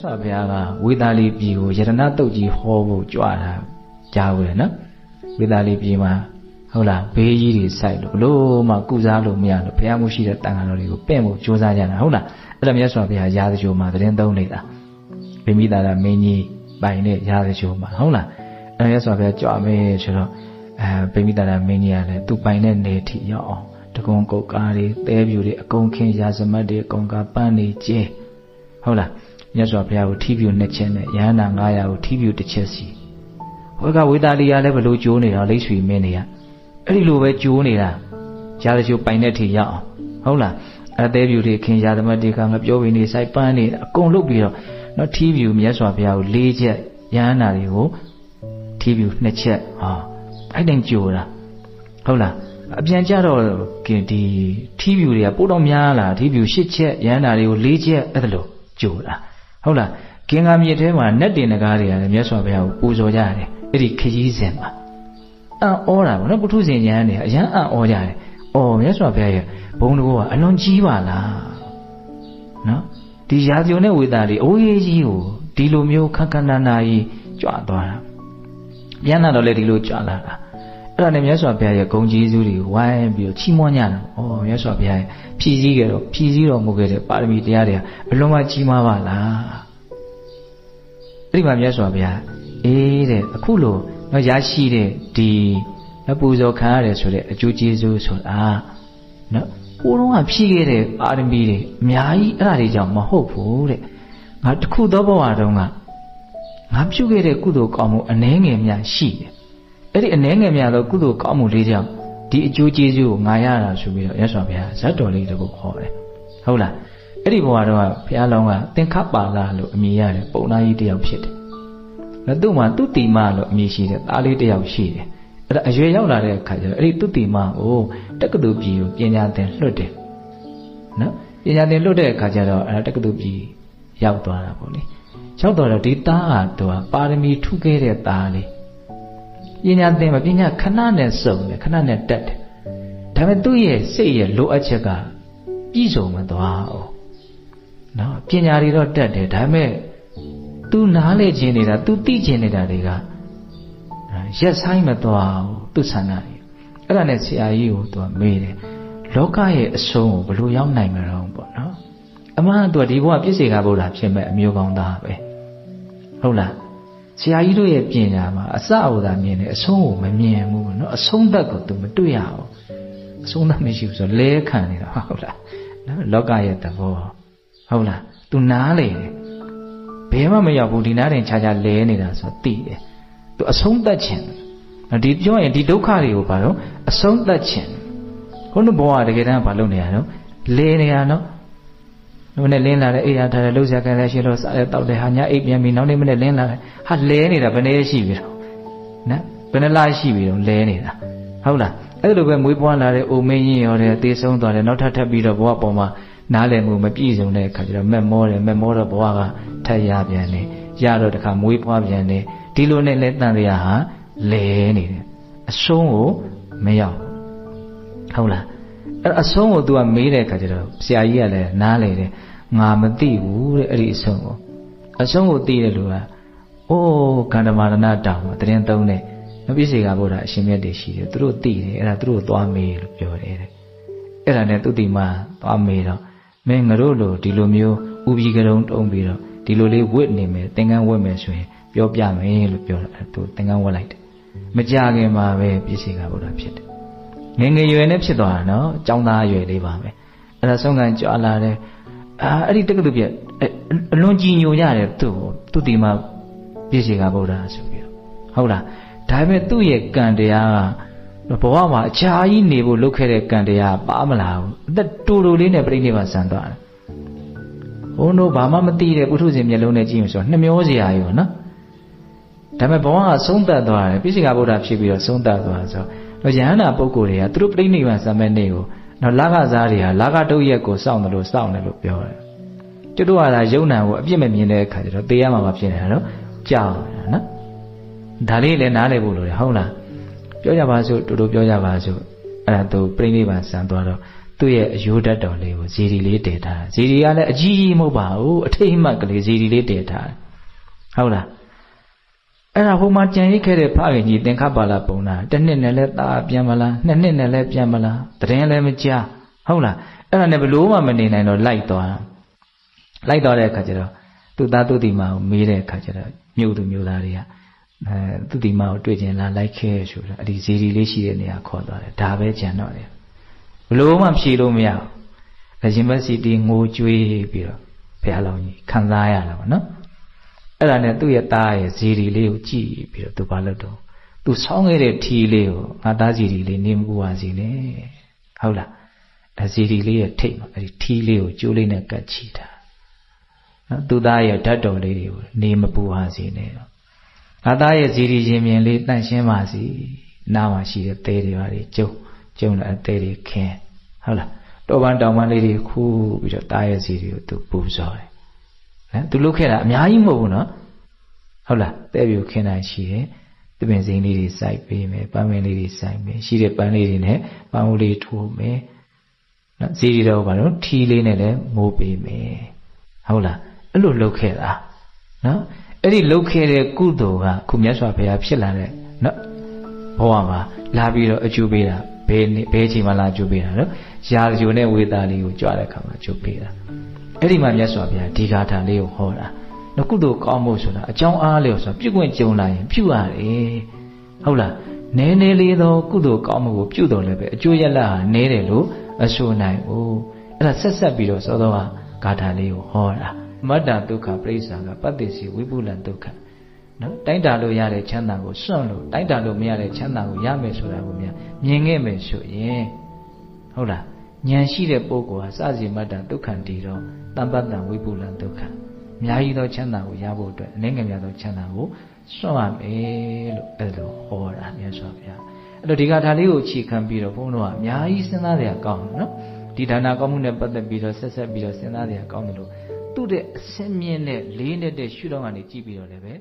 ဆောဘုရားကဝေသာလီပြည်ကိုယရဏတုတ်ကြီးဟောဖို့ကြွတာကြားဘူးလေနော်ဝေသာလီပြည်မှာဟုတ်လားဘေးကြီးတွေစိုက်လို့ဘလို့မှကုစားလို့မရလို့ဘုရားမှုရှိတဲ့တန်ခါတော်တွေကိုပင့်ဖို့ကြိုးစားကြတာဟုတ်လားအဲ့ဒါမြတ်စွာဘုရားရာဇဂိုမှာသတင်းသုံးနေတာဗိမိတာရမင်းကြီးပိုင်တဲ့ရာဇဂိုမှာဟုတ်လားအဲ့မြတ်စွာဘုရားကြွမယ်ဆိုတော့အဲဗိမိတာရမင်းကြီးကလည်းသူပိုင်တဲ့နေထိရောက်အောင်တကုံကုတ်ကားတွေတဲပြူတွေအကုန်ခင်းရာဇမတ်တွေအကုန်ကပန်းနေကျဲဟုတ်လား မြတ်စွာဘုရားကိုထီးပြူနှစ်ချက်နဲ့ရဟန္တာ900ကိုထီးပြူတစ်ချက်စီဟောကဝေသာလီကလည်းဘလို့ကြိုးနေတာလိတ်ဆွေမင်းတွေကအဲ့ဒီလိုပဲကြိုးနေတာရာဇချိုပိုင်တဲ့ထိရောက်အောင်ဟုတ်လားအသေးပြူတွေခင်ရာသမတ်တွေကငပြောပြီးနေစိုက်ပန်းနေအကုန်လုတ်ပြီးတော့နော်ထီးပြူမြတ်စွာဘုရားကို၄ချက်ရဟန္တာတွေကိုထီးပြူနှစ်ချက်ဟောအဲ့တိုင်ကြိုးတာဟုတ်လားအပြန်ကြတော့ဒီထီးပြူတွေကပို့တော့များလာထီးပြူ၈ချက်ရဟန္တာတွေကို၄ချက်အဲ့ဒါလို့ကြိုးတာ ဟုတ်လားကင်္ဂါမြေထဲမှာနတ်တင်တကားတွေကလည်းမြတ်စွာဘုရားကိုပူဇော်ကြတယ်အဲ့ဒီခကြီးစဉ်မှာအံ့ဩတာဗောနော်ပုထုဇဉ်ဉာဏ်တွေအရန်အံ့ဩကြတယ်။အော်မြတ်စွာဘုရားရဲ့ဘုံတကောကအလွန်ကြီးပါလား။နော်ဒီရာဇုံနဲ့ဝေတာတွေအဝေးကြီးကိုဒီလိုမျိုးခက်ခဏနာကြီးကြွသွားတာ။ပြန်လာတော့လေဒီလိုကြွလာတာ။ အဲ့ဒါနဲ့မြတ်စွာဘုရားရဲ့ဂုံကြီးစုတွေကိုဝိုင်းပြီးတော့ချီးမွမ်းကြတာ။အော်မြတ်စွာဘုရားရဲ့ဖြည့်စည်းကြတော့ဖြည့်စည်းတော်မူခဲ့တဲ့ပါရမီတရားတွေအလွန်မှကြီးမားပါလား။အဲ့ဒီမှာမြတ်စွာဘုရားအေးတဲ့အခုလို့နော်ရရှိတဲ့ဒီနော်ပူဇော်ခံရတယ်ဆိုတဲ့အကျိုးကျေးဇူးဆိုတာနော်ဟိုတုန်းကဖြည့်ခဲ့တဲ့ပါရမီတွေအများကြီးအဲ့ဒါတွေကြောင့်မဟုတ်ဘူးတဲ့ငါတခုသောဘဝတုန်းကငါပြုခဲ့တဲ့ကုသိုလ်ကောင်းမှုအနှဲငယ်များရှိတယ် အဲ့ဒီအနှဲငယ်များသောကုသိုလ်ကောင်းမှုလေးကြောင့်ဒီအကျိုးကျေးဇူးကိုငါရတာဆိုပြီးတော့ရသော်ဘုရားဇတ်တော်လေးတခုခေါ်တယ်ဟုတ်လားအဲ့ဒီဘဝတုန်းကဘုရားလောင်းကသင်္ခပါလာလို့အမည်ရတယ်ပုံနာကြီးတယောက်ဖြစ်တယ်နော်သူ့မှာသူတိမလို့အမည်ရှိတယ်သားလေးတယောက်ရှိတယ်အဲ့ဒါအရွယ်ရောက်လာတဲ့အခါကျတော့အဲ့ဒီသူတိမကိုတက္ကသိုလ်ပြည်ကိုပညာသင်လွှတ်တယ်နော်ပညာသင်လွှတ်တဲ့အခါကျတော့အဲ့ဒါတက္ကသိုလ်ပြည်ရောက်သွားတာပေါ့လေရောက်တော့ဒီသားကသူကပါရမီထုခဲ့တဲ့သားလေး ပညာသင်မှာပညာခဏနဲ့စုံတယ်ခဏနဲ့တက်တယ်ဒါပေမဲ့သူ့ရဲ့စိတ်ရဲ့လိုအပ်ချက်ကပြည့်စုံမသွားအောင်နော်ပညာတွေတော့တက်တယ်ဒါပေမဲ့ तू နားလေခြင်းနေတာ तू သိခြင်းနေတာတွေကရက်ဆိုင်မသွားဘူးသူဆန္ဒတွေအဲ့ဒါနဲ့ဆရာကြီးကိုသူကမေးတယ်လောကရဲ့အဆုံးကိုဘယ်လိုရောက်နိုင်မှာတော့ပေါ့နော်အမှန်တော့ဒီဘဝပြည့်စေကဘုရားဖြစ်မဲ့အမျိုးကောင်းသားပဲဟုတ်လား ဆရာကြီးတို့ရဲ့ပညာမှာအစအဝဒမြင်တယ်အဆုံးကိုမမြင်ဘူးနော်အဆုံးသက်ကို तू မတွေ့ရဘူးအဆုံးသက်မရှိဘူးဆိုလဲခံနေတာဟုတ်လားနော်လောကရဲ့သဘောဟုတ်လား तू နားလေတယ်ဘယ်မှမရောက်ဘူးဒီနားတင်ခြားခြားလဲနေတာဆိုသိတယ်သူအဆုံးသတ်ခြင်းဒီပြောရင်ဒီဒုက္ခတွေကိုဘာလို့အဆုံးသတ်ခြင်းခုနဘဝတကယ်တမ်းဘာလုပ်နေရတော့လဲနေရနော် နောက်နေ့လင်းလာတဲ့အိယာထားတဲ့လှုပ်ရှားကြတဲ့ရှိလို့စားတဲ့တောက်တဲ့ဟာညာအိပ်ပြန်ပြီးနောက်နေ့မနေ့လင်းလာတယ်ဟာလဲနေတာဘယ်နည်းရှိပြီတော့နော်ဘယ်နှလားရှိပြီတော့လဲနေတာဟုတ်လားအဲ့လိုပဲမွေးပွားလာတဲ့အိုမင်းကြီးရောတဲ့သေဆုံးသွားတယ်နောက်ထပ်ထပ်ပြီးတော့ဘဝပေါ်မှာနားလည်မှုမပြည့်စုံတဲ့အခါကျတော့မက်မောတယ်မက်မောတော့ဘဝကထက်ရပြန်တယ်ရတော့တခါမွေးဖွားပြန်တယ်ဒီလိုနဲ့လဲတန်တရားဟာလဲနေတယ်အဆုံးကိုမရောက်ဟုတ်လား အဲ့အဆုံးကို तू ကမေးတဲ့အခါကျတော့ဆရာကြီးကလည်းနားလေတယ်ငါမသိဘူးတဲ့အဲ့ဒီအဆုံးကိုအဆုံးကိုသိတဲ့လူကအိုးခန္ဓမာရဏတောင်တရင်သုံးတယ်မပြည့်စေကဘုရားအရှင်မြတ်တွေရှိတယ်သူတို့သိတယ်အဲ့ဒါသူတို့သွားမေးလို့ပြောတယ်တဲ့အဲ့ဒါနဲ့သူတိမသွားမေးတော့မင်းငါတို့လိုဒီလိုမျိုးဥပြီးကြုံတုံးပြီးတော့ဒီလိုလေးဝစ်နေမယ်သင်္ကန်းဝတ်မယ်ဆိုရင်ပြောပြမယ်လို့ပြောတာသူသင်္ကန်းဝတ်လိုက်တယ်မကြခင်မှာပဲပြည့်စေကဘုရားဖြစ်တယ် ငယ်ငယ်ရွယ်နဲ့ဖြစ်သွားတာနော်ចောင်းသားရွယ်လေးပါပဲအဲ့ဒါဆုံးကန်ကြွလာတယ်အာအဲ့ဒီတက္ကသိုလ်ပြအလွန်ကြည်ညိုကြတယ်သူ့ကိုသူ့ဒီမှာပြည့်စေကဘုရားဆိုပြီးတော့ဟုတ်လားဒါပေမဲ့သူ့ရဲ့ကံတရားကဘဝမှာအချာကြီးနေဖို့လုပ်ခဲ့တဲ့ကံတရားပါမလာဘူးအသက်တူတူလေးနဲ့ပြိဋိဘာဆန်သွားတယ်ဘုန်းတို့ဘာမှမသိတဲ့ပုထုဇဉ်မျက်လုံးနဲ့ကြည့်ရင်ဆိုတော့နှမျောစရာကြီးပေါ့နော်ဒါပေမဲ့ဘဝကဆုံးသက်သွားတယ်ပြည့်စင်ကဗုဒ္ဓဖြစ်ပြီးတော့ဆုံးသက်သွားဆိုတော့ ယဟန္တာပုဂ္ဂိုလ်တွေကသူတို့ပြိဋိဘဆံမဲ့နေ့ကိုတော့လာကစားတွေကလာကတုတ်ရက်ကိုစောင့်တယ်လို့စောင့်တယ်လို့ပြောတယ်ကျွတ်တို့ကသာယုံနာကိုအပြစ်မမြင်တဲ့အခါကျတော့တေးရမှာမဖြစ်နေတာနော်ကြောက်နေတာနော်ဒါလေးလည်းနားလည်ဖို့လိုတယ်ဟုတ်လားပြောကြပါစို့တူတူပြောကြပါစို့အဲ့ဒါသူပြိဋိဘဆံသွားတော့သူသူ့ရဲ့အယိုးဓာတ်တော်လေးကိုဇီဒီလေးတည်ထားဇီဒီကလည်းအကြီးကြီးမဟုတ်ပါဘူးအထိတ်အမှတ်ကလေးဇီဒီလေးတည်ထားဟုတ်လား အဲ့ဒါဟိုမှာကြံရိတ်ခဲ့တဲ့ဖခင်ကြီးသင်္ခပါလာပုံနာတစ်နှစ်နဲ့လဲตาပြန်မလားနှစ်နှစ်နဲ့လဲပြန်မလားတရင်လည်းမကြားဟုတ်လားအဲ့ဒါနဲ့ဘလို့မှမနေနိုင်တော့လိုက်သွားလိုက်သွားတဲ့အခါကျတော့သူ့သားသူ့ဒီမကိုမေးတဲ့အခါကျတော့မြို့သူမြို့သားတွေကအဲသူ့ဒီမကိုတွေ့ကျင်လာလိုက်ခဲ့ဆိုတော့အဲ့ဒီဇီဒီလေးရှိတဲ့နေရာခေါ်သွားတယ်ဒါပဲကြံတော့တယ်ဘလို့မှဖြေလို့မရဘူးအရှင်ဘက်စီတီငိုကြွေးပြီးတော့ဘုရားလောင်းကြီးခံစားရတာပေါ့နော် အဲ့ဒါနဲ့သူ့ရဲ့သားရဲ့ဇီဒီလေးကိုကြည့်ပြီးတော့သူဘာလုပ်တော့သူဆောင်းခဲ့တဲ့ထီလေးကိုငါသားဇီဒီလေးနေမကူပါစီနဲ့ဟုတ်လားအဲဇီဒီလေးရဲ့ထိတ်မှာအဲ့ဒီထီလေးကိုကျိုးလေးနဲ့ကတ်ချီတာနော်သူသားရဲ့ဓာတ်တော်လေးတွေကိုနေမပူပါစေနဲ့ငါသားရဲ့ဇီဒီရင်မြင်လေးတန့်ရှင်းပါစီနားမှာရှိတဲ့သဲတွေပါတွေကျုံကျုံတဲ့အသဲတွေခင်းဟုတ်လားတော်ပန်းတောင်ပန်းလေးတွေခူးပြီးတော့သားရဲ့ဇီဒီကိုသူပူဇော်တယ် နော်သူလုပ်ခဲ့တာအများကြီးမဟုတ်ဘူးနော်ဟုတ်လားတဲ့ပြူခင်းတာရှိတယ်တပင်စိမ်းလေးတွေစိုက်ပေးမယ်ပန်းမင်းလေးတွေစိုက်မယ်ရှိတဲ့ပန်းလေးတွေနဲ့ပန်းဦးလေးထိုးမယ်နော်ဇီဒီတော့ဘာလို့ထီလေးနဲ့လည်းမိုးပေးမယ်ဟုတ်လားအဲ့လိုလုပ်ခဲ့တာနော်အဲ့ဒီလုပ်ခဲ့တဲ့ကုသိုလ်ကခုမြတ်စွာဘုရားဖြစ်လာတဲ့နော်ဘဝမှာလာပြီးတော့အကျိုးပေးတာဘယ်ဘယ်ချိန်မှလာအကျိုးပေးတာနော်ရာဇဂိုနဲ့ဝေတာလေးကိုကြွတဲ့အခါမှာအကျိုးပေးတာ အဲ့ဒီမှာမြတ်စွာဘုရားဒီဂါထာလေးကိုဟောတာနော်ကုသိုလ်ကောင်းမှုဆိုတာအကြောင်းအားလျော်ဆိုတာပြုခွင့်ကြုံလာရင်ပြုရတယ်ဟုတ်လားနည်းနည်းလေးသောကုသိုလ်ကောင်းမှုကိုပြုတော်လည်းပဲအကျိုးရလဟာနည်းတယ်လို့အဆိုနိုင်ဘူးအဲ့ဒါဆက်ဆက်ပြီးတော့သောသောကဂါထာလေးကိုဟောတာမတ္တဒုက္ခပရိစ္ဆာကပတ္တိစီဝိပုလံဒုက္ခနော်တိုင်းတာလို့ရတဲ့ချမ်းသာကိုစွန့်လို့တိုင်းတာလို့မရတဲ့ချမ်းသာကိုရမယ်ဆိုတာကိုမြင်မြင်ခဲ့မယ်ဆိုရင်ဟုတ်လား ဉာဏ်ရှိတဲ့ပုဂ္ဂိုလ်ဟာစစီမတ္တဒုက္ခတည်တော့တမ္ပတ္တဝိပုလံဒုက္ခအများကြီးသောချမ်းသာကိုရဖို့အတွက်အနေငယ်များသောချမ်းသာကိုစွန့်ရမယ်လို့အဲ့လိုဟောတာမြတ်စွာဘုရားအဲ့တော့ဒီကထာလေးကိုအခြေခံပြီးတော့ဘုန်းတော်ကအများကြီးစဉ်းစားရကောင်းတယ်နော်ဒီဒါနာကောင်းမှုနဲ့ပတ်သက်ပြီးတော့ဆက်ဆက်ပြီးတော့စဉ်းစားရကောင်းတယ်လို့သူ့တဲ့အစင်းမြင့်တဲ့လေးနဲ့တဲ့ရှုထောင့်ကနေကြည့်ပြီးတော့လည်းပဲ